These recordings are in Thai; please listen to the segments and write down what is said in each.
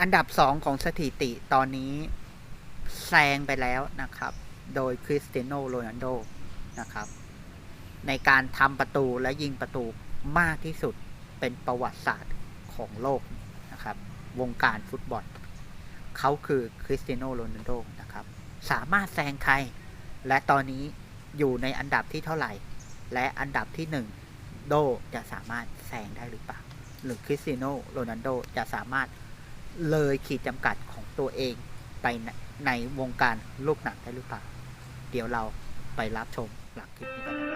อันดับ2ของสถิติตอนนี้แซงไปแล้วนะครับ โดยคริสเตียโนโรนัลโดนะครับ ในการทำประตูและยิงประตูมากที่สุดเป็นประวัติศาสตร์ของโลกนะครับ วงการฟุตบอลเขาคือคริสเตียโนโรนัลโดนะครับ สามารถแซงใคร และตอนนี้อยู่ในอันดับที่เท่าไหร่ และอันดับที่หนึ่งโดจะสามารถแซงได้หรือเปล่า หรือคริสเตียโนโรนัลโดจะสามารถ เลยขีดจำกัดของตัวเองไปในในวงการลูกหนังได้หรือเปล่า เดี๋ยวเราไปรับชมหลังคลิปนี้กันนะ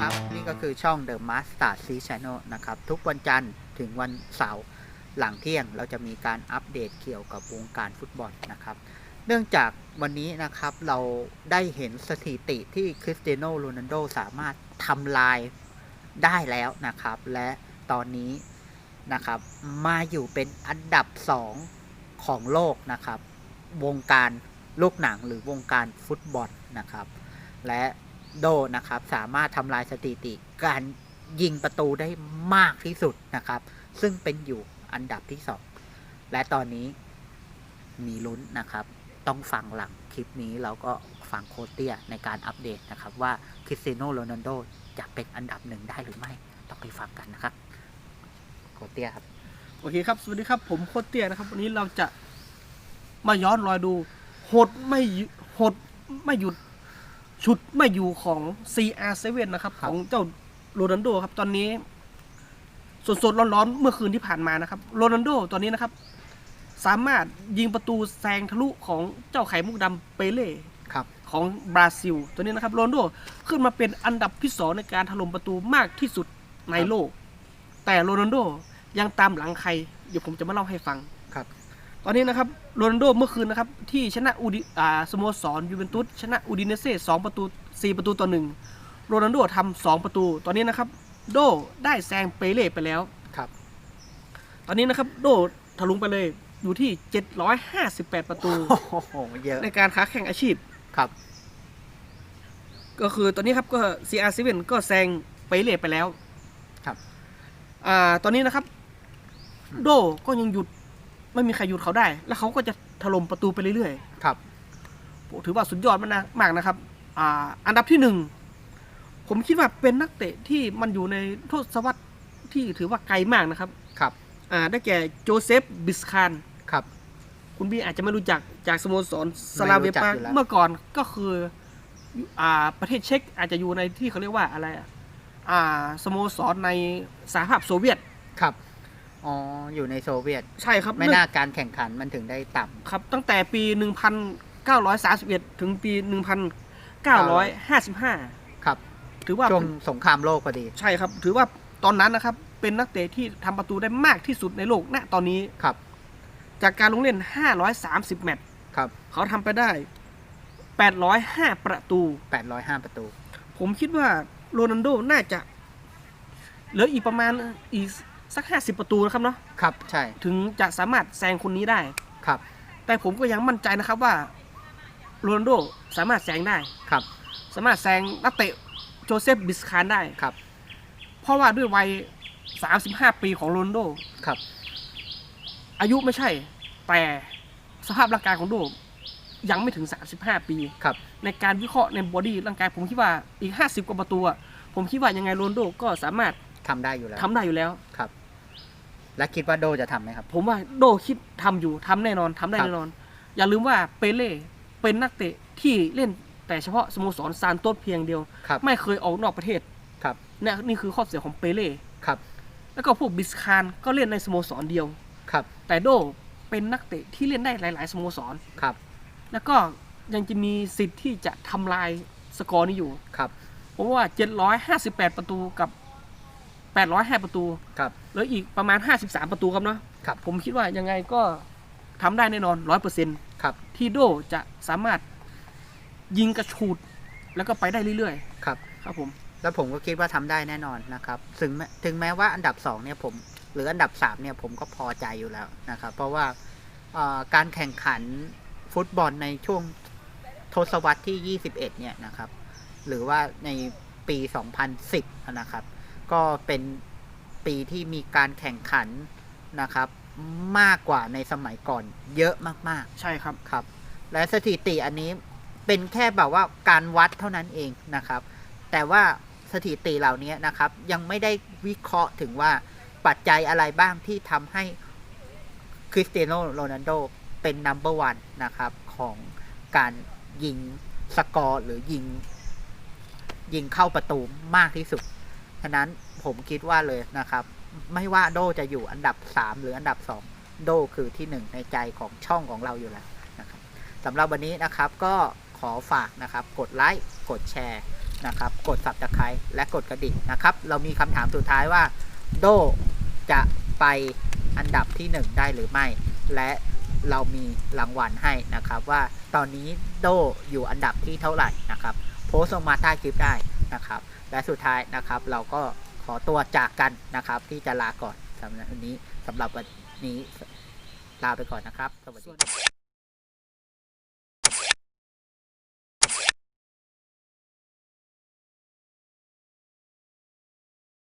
ครับครับนี่ก็คือช่อง The Master C Channel นะครับ ทุกวันจันทร์ถึงวันเสาร์หลังเที่ยงเราจะมีการอัปเดตเกี่ยวกับวงการฟุตบอลนะครับ เนื่องจาก วันนี้นะครับเราได้เห็นสถิติที่คริสเตียโนโรนัลโดสามารถทำลายได้แล้วนะครับ และตอนนี้นะครับ มาอยู่เป็นอันดับ 2 ของโลกนะครับ วงการลูกหนังหรือวงการฟุตบอลนะครับ และโดนะครับสามารถทำลายสถิติการยิงประตูได้มากที่สุดนะครับ ซึ่งเป็นอยู่อันดับที่ 2 และตอนนี้มีลุ้นนะครับ ต้องฟังหลังคลิปนี้แล้วก็ฟังโคชเตียในการอัปเดตนะครับ ว่าคริสเตียโนโรนัลโดจะเป็นอันดับหนึ่งได้หรือไม่ ต้องไปฟังกันนะครับ โคชเตียครับ โอเคครับ สวัสดีครับ ผมโคตรเตี้ยนะครับ วันนี้เราจะมาย้อนรอยดูหดไม่หยุหดไม่หยุดชุดไม่อยู่ของ CR7 นะครับ ครัขบองเจ้าโรนัลโดครับ ตอนนี้สดๆร้อนๆเมื่อคืนที่ผ่านมานะครับโรนัลโดตอนนี้นะครับ สามารถยิงประตูแซงทะลุของเจ้าไข่มุกดำเปเล่ครับของบราซิล ตัวนี้นะครับโรนลโดขึ้นมาเป็นอันดับที่สองในการถล่มประตูมากที่สุดในโลก แต่โรนัลโดยังตามหลังใครเดี๋ยวผมจะมาเล่าให้ฟังครับ ตอนนี้นะครับโรนัลโดเมื่อคืนนะครับที่ชนะอูดิอ่าสโมสรยูเวนตุสชนะอูดิเนเซ่สองประตูสี่ประตูต่อหนึ่งโรนัลโดทำสองประตู ตอนนี้นะครับ โดได้แซงเปเล่ไปแล้วครับ ตอนนี้นะครับ โดทะลุไปเลย อยู่ที่ 758 ประตู โอ้โหเยอะในการค้าแข่งอาชีพ ครับ ก็คือตอนนี้ครับก็ CR7 ก็แซงไปเล่ไปแล้วครับอ่าตอนนี้นะครับ โดก็ยังหยุดไม่มีใครหยุดเขาได้ แล้วเขาก็จะถล่มประตูไปเรื่อยครับ ๆ ถือว่าสุดยอดมากนะมากนะครับ อ่า อันดับที่หนึ่งผมคิดว่าเป็นนักเตะที่มันอยู่ในทศวรรษที่ถือว่าไกลมากนะครับ ครับ อ่าได้แก่โจเซฟบิสคาน ครับคุณพี่อาจจะไม่รู้จักจากสโมสรสไม่ลารู้เวจักปาอยู่แล้วเมื่อก่อนก็คืออ่าประเทศเช็กอาจจะอยู่ในที่เขาเรียกว่าอะไรอะอ่าสโมสรในสหภาพโซเวียตครับอ๋ออยู่ในโซเวียต ใช่ครับไม่น่าการแข่งขันมันถึงได้ต่ครับ ตั้งแต่ปี 1931 ถึงปี 1955ำครับ ถือว่าช่วงสงครามโลกพอดี ใช่ครับ ถือว่าตอนนั้นนะครับ เป็นนักเตะที่ทำประตูได้มากที่สุดในโลกณตอนนี้ครับ จากการลงเล่น 530 แมตช์ครับ เขาทำไปได้ 805 ประตู 805 ประตู ผมคิดว่าโรนัลโดน่าจะเหลืออีกประมาณอีกสัก 50 ประตูนะครับเนาะครับ ใช่ ถึงจะสามารถแซงคนนี้ได้ ครับ แต่ผมก็ยังมั่นใจนะครับว่าโรนัลโดสามารถแซงได้ ครับ สามารถแซงนักเตะโจเซฟบิสคานได้ ครับ เพราะว่าด้วยวัย 35 ปีของโรนัลโด ครับ อายุไม่ใช่ แต่สภาพร่างกายของโดยังไม่ถึง 35 ปี ครับ ในการวิเคราะห์ในบอดี้ร่างกายผมคิดว่าอีก 50 กว่าประตูอะผมคิดว่ายังไงโรนัลโดก็สามารถทำได้อยู่แล้ว ทำได้อยู่แล้ว ครับ และคิดว่าโดจะทำไหมครับ ผมว่าโดคิดทำอยู่ทำแน่นอนทำได้ครับ แน่นอน อย่าลืมว่าเปเล่เป็นนักเตะที่เล่นแต่เฉพาะสโมสรซานโตสเพียงเดียว ครับ ไม่เคยออกนอกประเทศครับ เนี่ยนี่คือข้อเสียของเปเล่ ครับ แล้วก็พวกบิสคานก็เล่นในสโมสรเดียว ครับ แต่โดเป็นนักเตะที่เล่นได้หลาย ๆ สโมสร ครับ แล้วก็ยังจะมีสิทธิ์ที่จะทำลายสกอร์นี้อยู่ ครับผมว่า 758 ประตูกับ 805 ประตู ครับ แล้วอีกประมาณ 53 ประตูครับเนาะ ครับ ผมคิดว่ายังไงก็ทำได้แน่นอน 100%ครับ ที่โดจะสามารถยิงกระชูดแล้วก็ไปได้เรื่อยครับๆครับผม แล้วผมก็คิดว่าทำได้แน่นอนนะครับ ถึงแม้ถึงแม้ว่าอันดับสองเนี่ยผม หรืออันดับสามเนี่ยผมก็พอใจอยู่แล้วนะครับ เพราะว่าเอ่อการแข่งขันฟุตบอลในช่วงทศวรรษที่ 21 เนี่ยนะครับ หรือว่าในปี 2010 นะครับ ก็เป็นปีที่มีการแข่งขันนะครับ มากกว่าในสมัยก่อน เยอะมากใช่ครับๆครับ และสถิติอันนี้เป็นแค่แบบว่าการวัดเท่านั้นเองนะครับ แต่ว่าสถิติเหล่านี้นะครับ ยังไม่ได้วิเคราะห์ถึงว่า ปัจจัยอะไรบ้างที่ทำให้คริสเตียโนโรนัลโดเป็นนัมเบอร์วันนะครับ ของการยิงสกอร์หรือยิง ยิงเข้าประตูมากที่สุด ฉะนั้นผมคิดว่าเลยนะครับ ไม่ว่าโดจะอยู่อันดับ 3 หรืออันดับ 2 โดคือที่ 1 ในใจของช่องของเราอยู่แล้วนะครับสำหรับวันนี้นะครับก็ขอฝากนะครับ กดไลค์กดแชร์นะครับ กด subscribe และกดกระดิ่งนะครับ เรามีคำถามสุดท้ายว่า โด จะไปอันดับที่ 1 ได้หรือไม่ และเรามีรางวัลให้นะครับ ว่าตอนนี้โดอยู่อันดับที่เท่าไหร่นะครับ โพสต์ลงมาใต้คลิปได้นะครับ และสุดท้ายนะครับเราก็ขอตัวจากกันนะครับ ที่จะลาก่อนสำหรับวันนี้สำหรับวันนี้ลาไปก่อนนะครับ สวัสดี